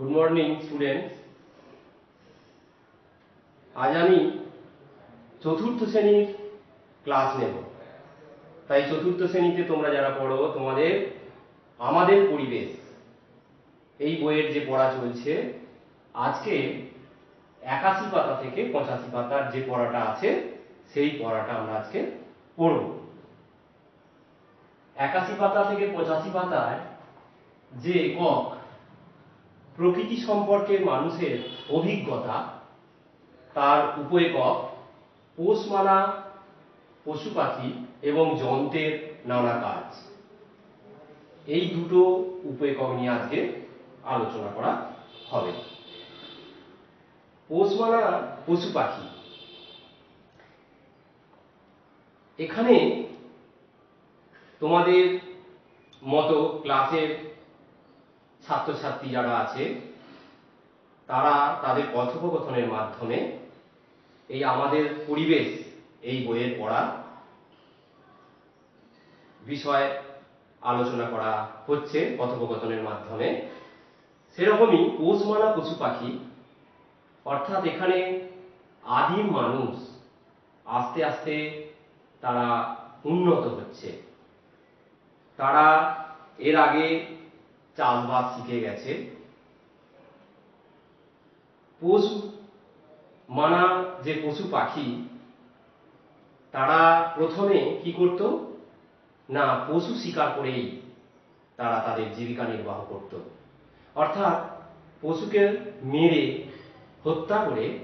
Good morning students আজ আমি চতুর্থ শ্রেণির ক্লাস নেব। তাই চতুর্থ শ্রেণীতে তোমরা যারা পড়ো, তোমাদের, আমাদের পরিবেশ, এই বইয়ের যে পড়া চলছে, আজকে একাশি পাতা থেকে পঁচাশি পাতার যে পড়াটা আছে, সেই পড়াটা আমরা আজকে পড়ব। একাশি পাতা থেকে পঁচাশি পাতায় যে একক প্রকৃতি সম্পর্কে মানুষের অভিজ্ঞতা, তার উপএকক পোষমানা পশু পাখি এবং যন্ত্রের নানা কাজ। এই দুটো উপএকক নিয়ে আজকে আলোচনা করা হবে। পোষমানা পশু পাখি এখানে তোমাদের মতো ক্লাসের ছাত্রছাত্রী যারা আছে, তারা তাদের কথোপকথনের মাধ্যমে এই আমাদের পরিবেশ, এই বইয়ের পড়া বিষয় আলোচনা করা হচ্ছে কথোপকথনের মাধ্যমে। সেরকমই পোষমানা পশু পাখি, অর্থাৎ এখানে আদিম মানুষ আস্তে আস্তে তারা উন্নত হচ্ছে। তারা এর আগে চাষবাস শিখে গেছে। পশু, মানা যে পশু পাখি, তারা প্রথমে কি করত? না, পশু শিকার করেই তারা তাদের জীবিকা নির্বাহ করত। অর্থাৎ পশুকে মেরে, হত্যা করে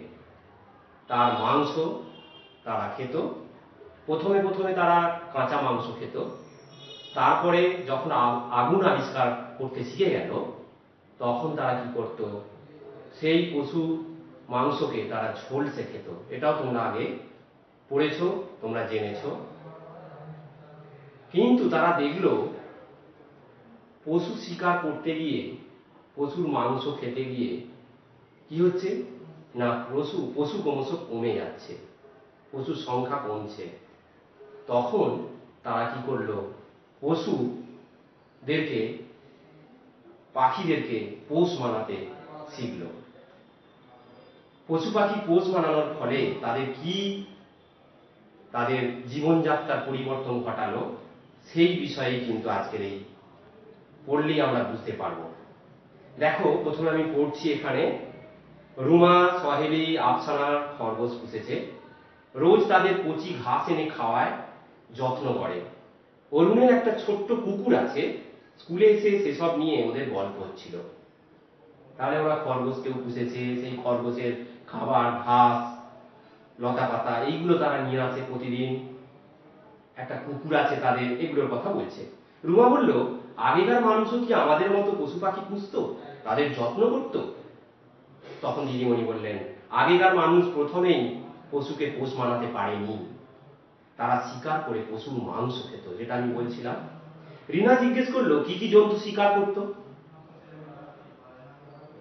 তার মাংস তারা খেত। প্রথমে প্রথমে তারা কাঁচা মাংস খেত। তারপরে যখন আগুন আবিষ্কার করতে শিখে গেল, তখন তারা কি করত? সেই পশু মাংসকে তারা ঝোলসে খেত। এটাও তোমরা আগে পড়েছো, তোমরা জেনেছো। কিন্তু তারা দেখল, পশু শিকার করতে গিয়ে, পশুর মাংস খেতে গিয়ে কি হচ্ছে? না, পশু পশু ক্রমশ কমে যাচ্ছে, পশুর সংখ্যা কমছে। তখন তারা কি করল? পশুদেরকে পাখিদেরকে পোষ মানাতে শিখলো। পশু পাখি পোষ মানানোর ফলে তাদের কি, তাদের জীবনযাত্রার পরিবর্তন ঘটালো, সেই বিষয়ে কিন্তু আজকের এই পড়লেই আমরা বুঝতে পারব। দেখো, প্রথমে আমি পড়ছি এখানে, রুমা সহেলি আফসানার খরগোশ পুষেছে। রোজ তাদের কচি ঘাস এনে খাওয়ায়, যত্ন করে। অরুণের একটা ছোট্ট কুকুর আছে স্কুলে এসে সেসব নিয়ে ওদের গল্প হচ্ছিল তাহলে ওরা খরগোশকেও পুষেছে, সেই খরগোশের খাবার, ঘাস লতা পাতা এইগুলো তারা নিয়ে আসে প্রতিদিন। একটা কুকুর আছে তাদের, এগুলোর কথা বলছে। রুমা বলল, আগেকার মানুষও কি আমাদের মতো পশু পাখি পুষতো? তাদের যত্ন করতো? তখন দিদিমণি বললেন, আগেকার মানুষ প্রথমেই পশুকে পোষ মানাতে পারেনি। তারা শিকার করে পশুর মাংস খেত, যেটা আমি বলছিলাম। রিনা জিজ্ঞেস করল, কি কি জন্তু শিকার করতো?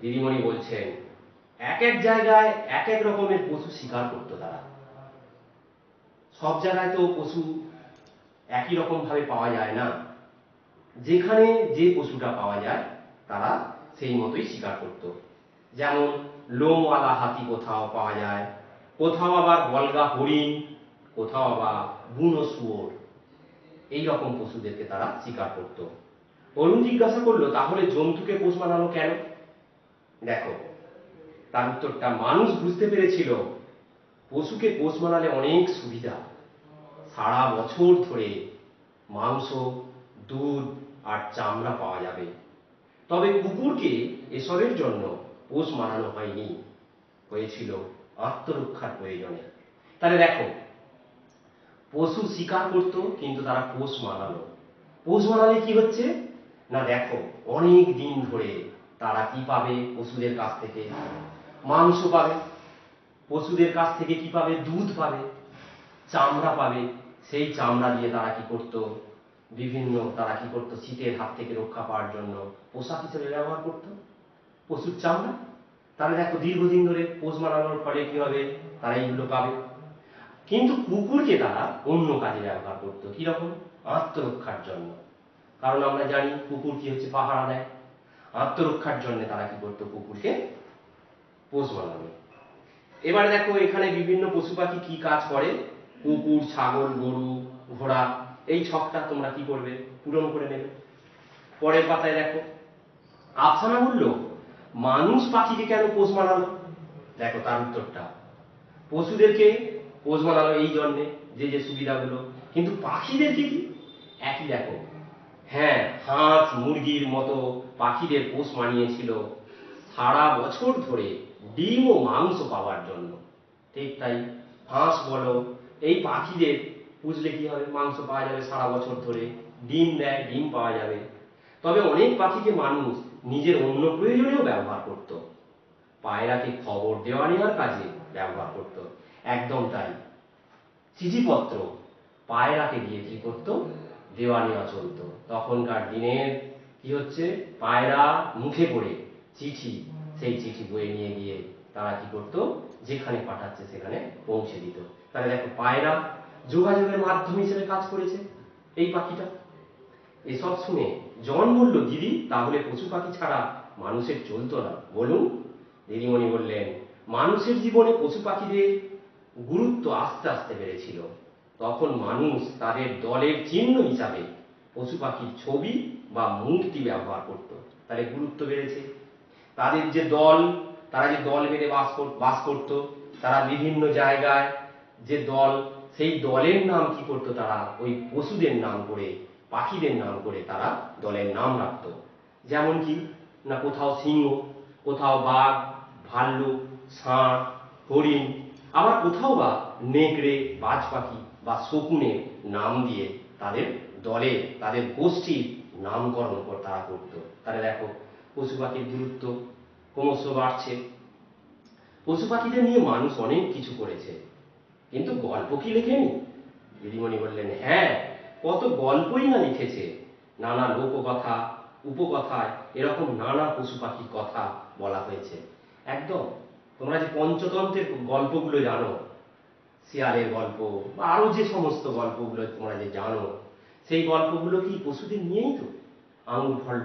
দিদিমণি বলছেন, এক এক জায়গায় এক এক রকমের পশু শিকার করতো তারা। সব জায়গায় তো পশু একই রকম ভাবে পাওয়া যায় না। যেখানে যে পশুটা পাওয়া যায়, তারা সেই মতোই শিকার করত। যেমন লোমওয়ালা হাতি কোথাও পাওয়া যায়, কোথাও আবার বলগা হরিণ, কোথাও আবার বুনো শুয়োর। এই রকম পশুদেরকে তারা শিকার করত। অরুণ জিজ্ঞাসা করল, তাহলে জন্তুকে পোষ মানানো কেন? দেখো, তার উত্তরটা মানুষ বুঝতে পেরেছিল। পশুকে পোষ মানালে অনেক সুবিধা। সারা বছর ধরে মাংস, দুধ আর চামড়া পাওয়া যাবে। তবে কুকুরকে এসবের জন্য পোষ মানানো হয়নি। হয়েছিল আত্মরক্ষার প্রয়োজনে। তাহলে দেখো পশু শিকার করতো, কিন্তু তারা পোষ মানালো। পোষ মানালে কি হচ্ছে? না দেখো, অনেক দিন ধরে তারা কি পাবে পশুদের কাছ থেকে? মাংস পাবে। পশুদের কাছ থেকে কি পাবে? দুধ পাবে। চামড়া পাবে। সেই চামড়া দিয়ে তারা কি করত? বিভিন্ন তারা কি করত? শীতের হাত থেকে রক্ষা পাওয়ার জন্য পোশাক হিসেবে ব্যবহার করত। পশুর চামড়া। তাহলে দেখো, দীর্ঘদিন ধরে পোষ মানানোর ফলে কি হবে? তারা এইগুলো পাবে। কিন্তু কুকুরকে তারা অন্য কাজে ব্যবহার করতো কীরকম? আত্মরক্ষার জন্য। কারণ আমরা জানি কুকুর কি হচ্ছে? পাহারা দেয়। আত্মরক্ষার জন্য তারা কি করতো? কুকুরকে পোষ বানাবে এবার দেখো, এখানে বিভিন্ন পশু পাখি কি কাজ করে? কুকুর, ছাগল, গরু, ঘোড়া, এই ছকটা তোমরা কি করবে? পূরণ করে নেবে। পরের পাতায় দেখো, আফসানা বলল, মানুষ পাখিকে কেন পোষ মানালো দেখো, তার উত্তরটা। পশুদেরকে পোষ মানালো এই জন্যে, যে যে সুবিধাগুলো। কিন্তু পাখিদেরকে কি? একই দেখো। হ্যাঁ হাঁস, মুরগির মতো পাখিদের পোষ মানিয়েছিল সারা বছর ধরে ডিম ও মাংস পাওয়ার জন্য। ঠিক তাই হাঁস বলো, এই পাখিদের পুষলে কি হবে? মাংস পাওয়া যাবে সারা বছর ধরে, ডিম দেয়, ডিম পাওয়া যাবে। তবে অনেক পাখিকে মানুষ নিজের অন্য প্রয়োজনেও ব্যবহার করত। পায়রাকে খবর দেওয়া নেওয়ার কাজে ব্যবহার করত। একদম তাই। চিঠিপত্র পায়রাকে দিয়ে কি করতো দেওয়া নেওয়া চলতো তখনকার দিনের কি হচ্ছে? পায়রা মুখে পড়ে চিঠি, সেই চিঠি বয়ে নিয়ে গিয়ে তারা কি করতো? যেখানে পাঠাচ্ছে সেখানে পৌঁছে দিত। তাহলে দেখো, পায়রা যোগাযোগের মাধ্যম হিসেবে কাজ করেছে এই পাখিটা। এসব শুনে জন বলল, দিদি, তাহলে পশু পাখি ছাড়া মানুষের চলতো না। বলুন, দিদিমণি বললেন, মানুষের জীবনে পশু পাখিদের গুরুত্ব আস্তে আস্তে বেড়েছিল। তখন মানুষ তাদের দলের চিহ্ন হিসাবে পশু পাখির ছবি বা মূর্তি ব্যবহার করত। তাহলে গুরুত্ব বেড়েছে। তাদের যে দল, তারা যে দল বেঁধে বাস বাস করত, তারা বিভিন্ন জায়গায় যে দল, সেই দলের নাম কি করতো তারা? ওই পশুদের নাম করে, পাখিদের নাম করে তারা দলের নাম রাখতো। যেমন কি, না কোথাও সিংহ, কোথাও বাঘ, ভাল্লুক, ষাঁড়, হরিণ আবার কোথাও বা নেকড়ে বাজ পাখি বা শকুনের নাম দিয়ে তাদের দলে, তাদের গোষ্ঠীর নামকরণ কর- তারা করতো। তাহলে দেখো, পশু পাখির গুরুত্ব ক্রমশ বাড়ছে। পশু পাখিদের নিয়ে মানুষ অনেক কিছু করেছে। কিন্তু গল্প কি লেখেনি? দিদিমণি বললেন হ্যাঁ কত গল্পই না লিখেছে। নানা লোককথা, উপকথায় এরকম নানা পশু পাখির কথা বলা হয়েছে। একদম তোমরা যে পঞ্চতন্ত্রের গল্পগুলো জানো, শিয়ালের গল্প, বা আরও যে সমস্ত গল্পগুলো তোমরা যে জানো, সেই গল্পগুলো কি পশুদের নিয়েই তো? আঙুর ফল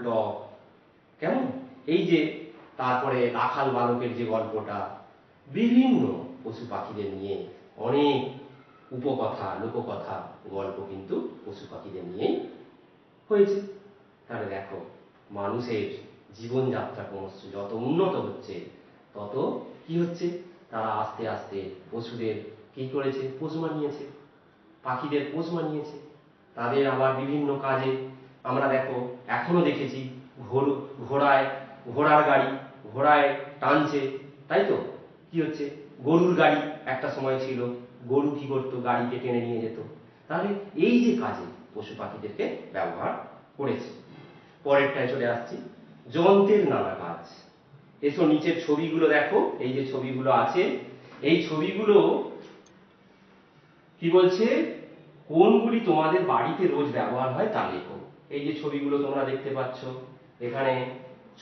কেমন? এই যে তারপরে রাখাল বালকের যে গল্পটা, বিভিন্ন পশু পাখিদের নিয়ে অনেক উপকথা, লোককথা গল্প কিন্তু পশু পাখিদের নিয়েই হয়েছে। তাহলে দেখো, মানুষের জীবনযাত্রা ক্রমশ যত উন্নত হচ্ছে তত কি হচ্ছে? তারা আস্তে আস্তে পশুদের কি করেছে? পোষ মানিয়েছে। পাখিদের পোষ মানিয়েছে। তাদের আবার বিভিন্ন কাজে আমরা দেখো, এখনও দেখেছি ঘোড় ঘোড়ায়, ঘোড়ার গাড়ি, ঘোড়ায় টানছে। তাই তো? কি হচ্ছে? গরুর গাড়ি একটা সময় ছিল, গরু কি করতো? গাড়িকে টেনে নিয়ে যেত। তাহলে এই যে কাজে পশু পাখিদেরকে ব্যবহার করেছে। পরেরটায় চলে আসছি, যন্ত্রের নানা কাজ। এসো নিচের ছবিগুলো দেখো, এই যে ছবিগুলো আছে, এই ছবিগুলো কি বলছে? কোনগুলি তোমাদের বাড়িতে রোজ ব্যবহার হয় তা লেখো। এই যে ছবিগুলো তোমরা দেখতে পাচ্ছ, এখানে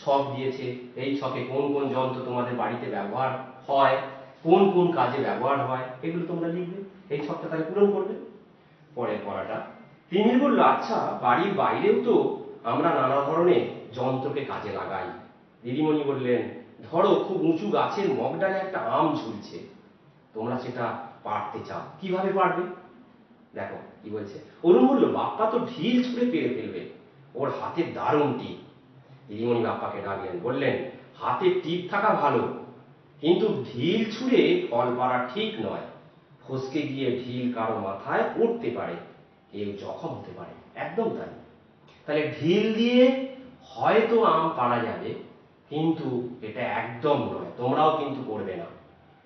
ছক দিয়েছে, এই ছকে কোন কোন যন্ত্র তোমাদের বাড়িতে ব্যবহার হয়, কোন কোন কাজে ব্যবহার হয়, এগুলো তোমরা লিখবে, এই ছকটা তাহলে পূরণ করবে। পরের পড়াটা, তিমির বলল আচ্ছা বাড়ির বাইরেও তো আমরা নানা ধরনের যন্ত্রকে কাজে লাগাই। দিদিমণি বললেন, ধরো খুব উঁচু গাছের মগডালে একটা আম ঝুলছে, তোমরা সেটা পারতে চাও। কীভাবে পারবে দেখো, কি বলছে অরুণ বলল বাপ্পা তো ঢিল ছুঁড়ে পেরে ফেলবে, ওর হাতে দারুণ টিপ। দিদিমণি বাপ্পাকে ডাকলেন, বললেন হাতে টিপ থাকা ভালো, কিন্তু ঢিল ছুঁড়ে ফল পাড়া ঠিক নয়। ফসকে গিয়ে ঢিল কারও মাথায় পড়তে পারে, কেউ জখম হতে পারে। একদম তাই। তাহলে ঢিল দিয়ে হয়তো আম পাড়া যাবে কিন্তু এটা একদম নয়। তোমরাও কিন্তু করবে না।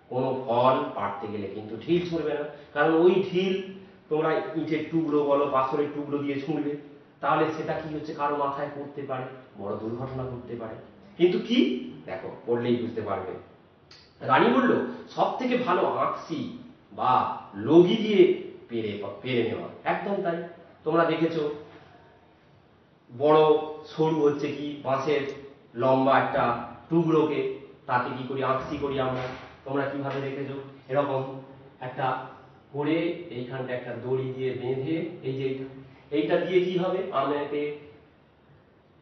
কোনো ফল পাড়তে গেলে কিন্তু ঢিল ছুঁড়বে না। কারণ ওই ঢিল তোমরা ইটের টুকরো বলো পাথরের টুকরো দিয়ে ছুঁড়বে। তাহলে সেটা কি হচ্ছে? কারও মাথায় পড়তে পারে, বড় দুর্ঘটনা ঘটতে পারে। কিন্তু কি? দেখো, পড়লেই বুঝতে পারবে। রানী বলল সব থেকে ভালো আঁকসি বা লগি দিয়ে পেরে পেরে নেওয়া। একদম তাই। তোমরা দেখেছ, বড় সরু হচ্ছে কি? বাঁশের লম্বা একটা টুকরোকে তাতে কি করি আঁকসি করি আমরা। তোমরা কীভাবে দেখেছ? এরকম একটা করে এইখানটা একটা দড়ি দিয়ে বেঁধে, এই যে এইটা এইটা দিয়ে কি হবে? আমাকে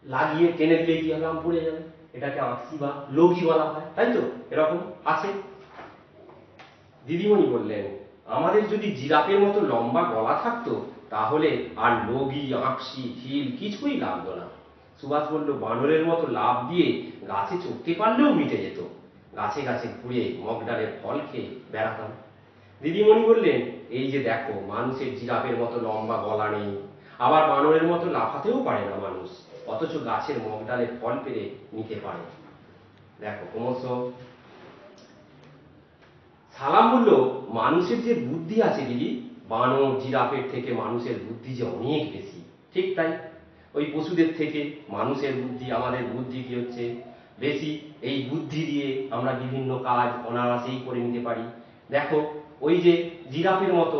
লাগিয়ে, টেনে দিলে কি হবে? আম পড়ে যাবে। এটাকে আঁকসি বা লগি বলা হয়, তাই তো? এরকম আছে। দিদিমণি বললেন, আমাদের যদি জিরাপের মতো লম্বা গলা থাকতো, তাহলে আর লগি আঁকশি ঢিল কিছুই লাগতো না। সুভাষ বলল, বানরের মতো লাভ দিয়ে গাছে চড়তে পারলেও মিটে যেত। গাছে গাছে ঘুরে মগডালের ফল খেয়ে বেড়াতাম। দিদিমণি বললেন, এই যে দেখো মানুষের জিরাফের মতো লম্বা গলা নেই। আবার বানরের মতো লাফাতেও পারে না মানুষ, অথচ গাছের মগডালের ফল পেরে নিতে পারে। দেখো, ক্রমশ সালাম বলল, মানুষের যে বুদ্ধি আছে দিদি, বানর, জিরাফের থেকে মানুষের বুদ্ধি যে অনেক বেশি। ঠিক তাই? ওই পশুদের থেকে মানুষের বুদ্ধি, আমাদের বুদ্ধি কি হচ্ছে? বেশি এই বুদ্ধি দিয়ে আমরা বিভিন্ন কাজ অনারাসেই করে নিতে পারি। দেখো, ওই যে জিরাফের মতো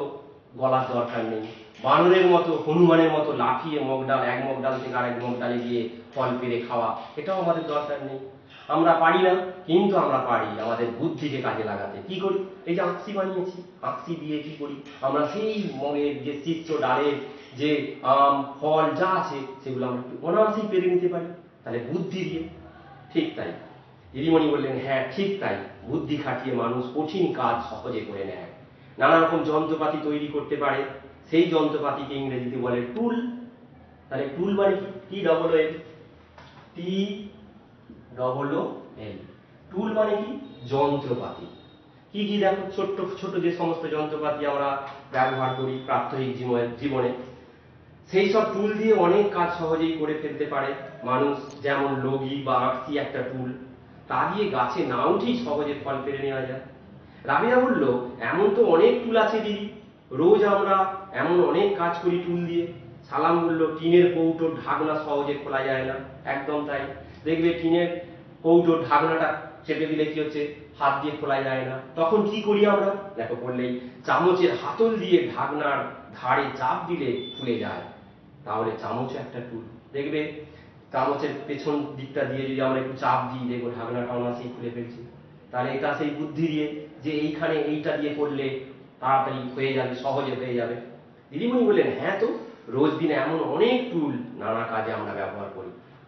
গলার দরকার নেই, বানরের মতো, হনুমানের মতো লাফিয়ে মগডাল, এক মগডাল থেকে আরেক মগডালে গিয়ে ফল পেরে খাওয়া, এটাও আমাদের দরকার নেই। আমরা পারি না, কিন্তু আমরা পারি আমাদের বুদ্ধিকে কাজে লাগাতে। কি করি? এই যে আঁকসি বানিয়েছি। আঁকসি দিয়ে কি করি? আমরা সেই মগের যে চিত্র ডালের যে আম, ফল যা আছে, সেগুলো আমরা একটু অনায়াসেই পেরে নিতে পারি। তাহলে বুদ্ধি দিয়ে ঠিক তাই। দিদিমণি বললেন হ্যাঁ ঠিক তাই। বুদ্ধি খাটিয়ে মানুষ কঠিন কাজ সহজে করে নেয়। নানা রকম যন্ত্রপাতি তৈরি করতে পারে। সেই যন্ত্রপাতিকে ইংরেজিতে বলে টুল। তাহলে টুল মানে কি? T double L T double L টুল মানে কি? যন্ত্রপাতি। কি কি দেখো? ছোট্ট ছোট যে সমস্ত যন্ত্রপাতি আমরা ব্যবহার করি প্রাত্যহিক জীবনে- সেই সব টুল দিয়ে অনেক কাজ সহজেই করে ফেলতে পারে মানুষ। যেমন লগি বা আঁকসি একটা টুল তা দিয়ে গাছে না উঠেই সহজে ফল পেরে নেওয়া যায়। রাবিয়া বলল এমন তো অনেক টুল আছে দিদি। রোজ আমরা এমন অনেক কাজ করি টুল দিয়ে। সালাম বলল, টিনের কৌটোর ঢাকনা সহজে খোলা যায় না। একদম তাই। দেখবে টিনের কৌটোর ঢাকনাটা চেপে দিলে কি হচ্ছে? হাত দিয়ে খোলা যায় না। তখন কি করি আমরা? দেখো বললেই চামচের হাতল দিয়ে ঢাকনার ধারে চাপ দিলে খুলে যায়। তাহলে চামচ একটা টুল। দেখবে চামচের পেছন দিকটা দিয়ে যদি আমরা একটু চাপ দিই, দেখব ঢাকনাটা অনাসেই খুলে ফেলছি। তাহলে এটা সেই বুদ্ধি দিয়ে যে এইখানে এইটা দিয়ে করলে তাড়াতাড়ি হয়ে যাবে, সহজে হয়ে যাবে। দিদিমণি বললেন হ্যাঁ তো, রোজ দিনে এমন অনেক টুল নানা কাজে আমরা ব্যবহার করি।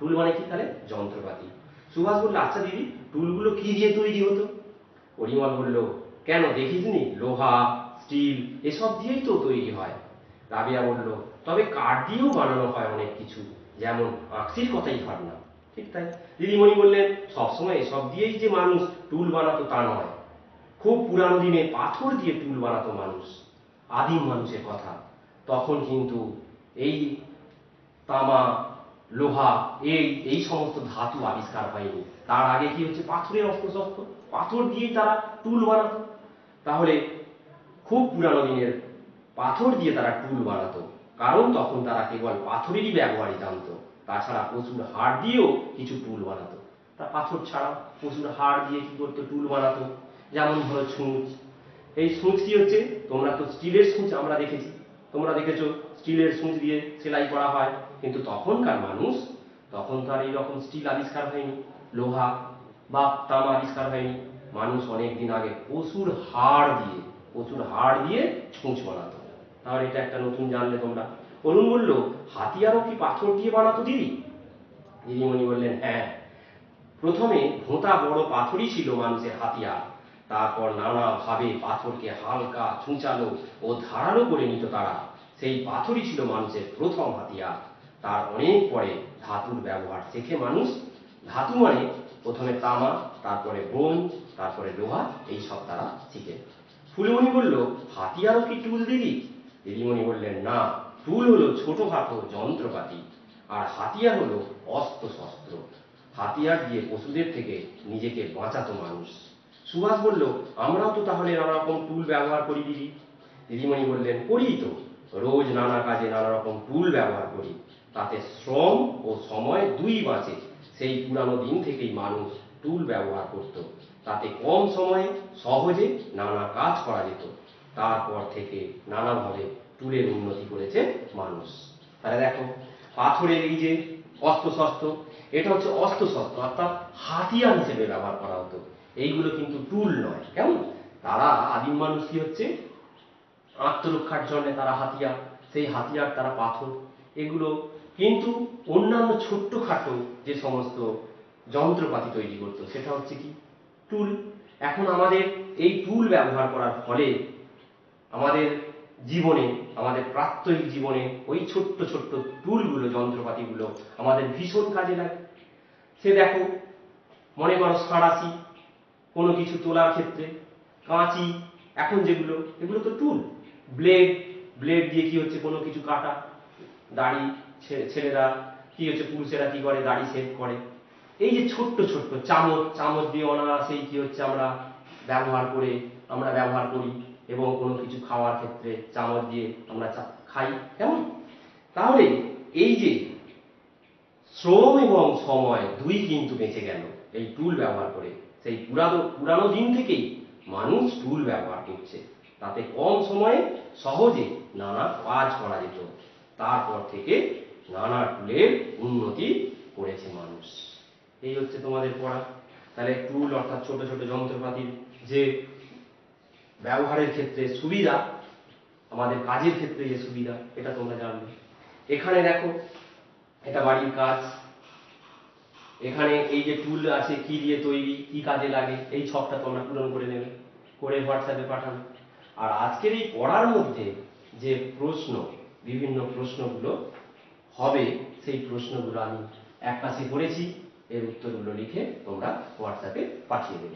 টুল মানে কি তাহলে? যন্ত্রপাতি। সুভাষ বলল আচ্ছা দিদি টুলগুলো কি দিয়ে তৈরি হতো? পরিমল বলল, কেন দেখিসনি লোহা স্টিল এসব দিয়েই তো তৈরি হয়। রাবিয়া বলল, তবে কাঠ দিয়েও বানানো হয় অনেক কিছু, যেমন আঁকসির কথাই ভাব না ঠিক তাই। দিদিমণি বললেন, সবসময় এসব দিয়েই যে মানুষ টুল বানাতো তা নয়। খুব পুরানো দিনে পাথর দিয়ে টুল বানাতো মানুষ, আদিম মানুষের কথা। তখন কিন্তু এই তামা লোহা, এই এই সমস্ত ধাতু আবিষ্কার হয়নি তার আগে কি হচ্ছে? পাথরের অস্ত্রশস্ত্র পাথর দিয়েই তারা টুল বানাতো। তাহলে খুব পুরানো দিনের পাথর দিয়ে তারা টুল বানাতো। কারণ তখন তারা কেবল পাথরেরই ব্যবহারই জানতো। তাছাড়া পশুর হাড় দিয়েও কিছু টুল বানাতো। তা পাথর ছাড়া পশুর হাড় দিয়ে কি করতো? টুল বানাতো। যেমন ধরো ছুঁচ এই সূচ কি হচ্ছে? তোমরা তো স্টিলের সূচ আমরা দেখেছি। তোমরা দেখেছ? স্টিলের সূচ দিয়ে সেলাই করা হয়। কিন্তু তখনকার মানুষ, তখন তো আর এইরকম স্টিল আবিষ্কার হয়নি, লোহা বা তামা আবিষ্কার হয়নি। মানুষ অনেক দিন আগে পশুর হাড় দিয়ে পশুর হাড় দিয়ে ছুঁচ বানাতো। তাহলে এটা একটা নতুন জানলে তোমরা। অরুণ বলল, হাতিয়ারও কি পাথর দিয়ে বানাতো দিদি? দিদিমণি বললেন হ্যাঁ। প্রথমে ভোঁতা বড় পাথরই ছিল মানুষের হাতিয়ার। তারপর নানাভাবে পাথরকে হালকা ছুঁচালো ও ধারালো করে নিত তারা। সেই পাথরই ছিল মানুষের প্রথম হাতিয়ার। তার অনেক পরে ধাতুর ব্যবহার শেখে মানুষ। ধাতু মানে প্রথমে তামা, তারপরে ব্রোঞ্জ তারপরে লোহা এই সব তারা শিখে। ফুলমণি বলল হাতিয়ারও কি টুল দিদি? দিদিমণি বললেন, না, টুল হলো ছোটখাটো যন্ত্রপাতি, আর হাতিয়ার হলো অস্ত্র শস্ত্র। হাতিয়ার দিয়ে পশুদের থেকে নিজেকে বাঁচাতো মানুষ। সুভাষ বলল, আমরাও তো তাহলে নানা রকম টুল ব্যবহার করি দিদি। দিদিমণি বললেন, করি তো। রোজ নানা কাজে নানা রকম টুল ব্যবহার করি। তাতে শ্রম ও সময় দুই বাঁচে। সেই পুরানো দিন থেকেই মানুষ টুল ব্যবহার করত। তাতে কম সময়ে সহজে নানা কাজ করা যেত। তারপর থেকে নানাভাবে টুলের উন্নতি করেছে মানুষ। তাহলে দেখো, পাথরের এই যে অস্ত্রশস্ত্র, এটা হচ্ছে অস্ত্রশস্ত্র, অর্থাৎ হাতিয়ার হিসেবে ব্যবহার করা হতো। এইগুলো কিন্তু টুল নয়, কেমন? তারা আদিম মানুষ কি হচ্ছে, আত্মরক্ষার জন্য তারা হাতিয়ার। সেই হাতিয়ার, তারা পাথর, এগুলো কিন্তু অন্যান্য ছোট্টখাটো যে সমস্ত যন্ত্রপাতি তৈরি করতো, সেটা হচ্ছে কি? টুল। এখন আমাদের এই টুল ব্যবহার করার ফলে আমাদের জীবনে, আমাদের প্রাত্যহিক জীবনে ওই ছোট্ট ছোট্ট টুলগুলো, যন্ত্রপাতিগুলো আমাদের ভীষণ কাজে লাগে। সে দেখো, মনে করো সাঁড়াশি, কোনো কিছু তোলার ক্ষেত্রে কাঁচি, এখন যেগুলো, এগুলো তো টুল। ব্লেড ব্লেড দিয়ে কি হচ্ছে? কোনো কিছু কাটা, দাড়ি ছেলেরা কি হচ্ছে, পুরুষেরা কি করে, দাড়ি সেভ করে। এই যে ছোট্ট ছোট্ট চামচ চামচ দিয়ে অনায়াসেই কি হচ্ছে, আমরা ব্যবহার করে, আমরা ব্যবহার করি এবং কোনো কিছু খাওয়ার ক্ষেত্রে চামচ দিয়ে আমরা খাই। কেমন? তাহলে এই যে শ্রম এবং সময় দুই কিন্তু বেঁচে গেল, এই টুল ব্যবহার করে। সেই পুরানো পুরানো দিন থেকেই মানুষ টুল ব্যবহার করছে। তাতে কম সময়ে সহজে নানা কাজ করা যেত। তারপর থেকে নানা টুলের উন্নতি করেছে মানুষ। এই হচ্ছে তোমাদের পড়া। তাহলে টুল অর্থাৎ ছোট ছোট যন্ত্রপাতির যে ব্যবহারের ক্ষেত্রে সুবিধা, আমাদের কাজের ক্ষেত্রে যে সুবিধা, এটা তোমরা জানবে। এখানে দেখো, এটা বাড়ির কাজ। এখানে এই যে টুল আছে, কি দিয়ে তৈরি, কি কাজে লাগে, এই ছকটা তোমরা পূরণ করে নেবে, করে হোয়াটসঅ্যাপে পাঠাবে। আর আজকের এই পড়ার মধ্যে যে প্রশ্ন, বিভিন্ন প্রশ্নগুলো হবে? সেই প্রশ্নগুলো আমি এক পাশে করেছি। এর উত্তরগুলো লিখে তোমরা হোয়াটসঅ্যাপে পাঠিয়ে দেবে।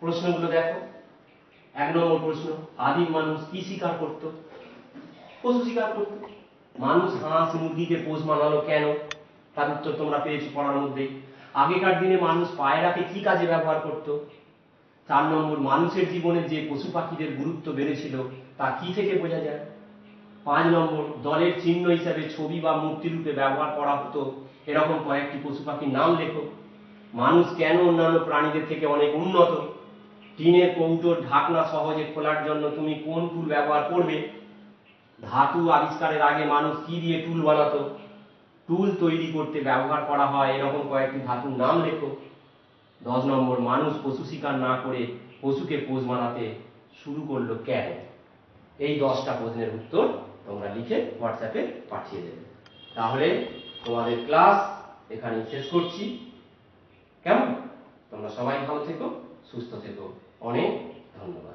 প্রশ্নগুলো দেখো। এক নম্বর প্রশ্ন, আদিম মানুষ কি শিকার করত? পশু শিকার করত। মানুষ হাঁস মুরগিকে পোষ মানালো কেন? তার উত্তর তোমরা পেয়েছ পড়ার মধ্যেই। আগেকার দিনে মানুষ পায়রাকে কি কাজে ব্যবহার করত? চার নম্বর, মানুষের জীবনে যে পশু পাখিদের গুরুত্ব বেড়েছিল, তা কি থেকে বোঝা যায়? পাঁচ নম্বর, দলের চিহ্ন হিসাবে ছবি বা মূর্তি রূপে ব্যবহার করা হতো। এরকম কয়েকটি পশু পাখির নাম লেখো। মানুষ কেন অন্যান্য প্রাণীদের থেকে অনেক উন্নত? টিনের কৌটোর ঢাকনা সহজে খোলার জন্য তুমি কোন টুল ব্যবহার করবে? ধাতু আবিষ্কারের আগে মানুষ কি দিয়ে টুল বানাতো? টুল তৈরি করতে ব্যবহার করা হয়, এরকম কয়েকটি ধাতুর নাম লেখো। দশ নম্বর, মানুষ পশু শিকার না করে পশুকে পোষ বানাতে শুরু করল কেন? এই দশটা প্রশ্নের উত্তর তোমরা লিখে হোয়াটসঅ্যাপে পাঠিয়ে দেবে। তাহলে তোমাদের ক্লাস এখানে শেষ করছি। কেমন? তোমরা সবাই ভালো থেকো, সুস্থ থেকো। অনেক ধন্যবাদ।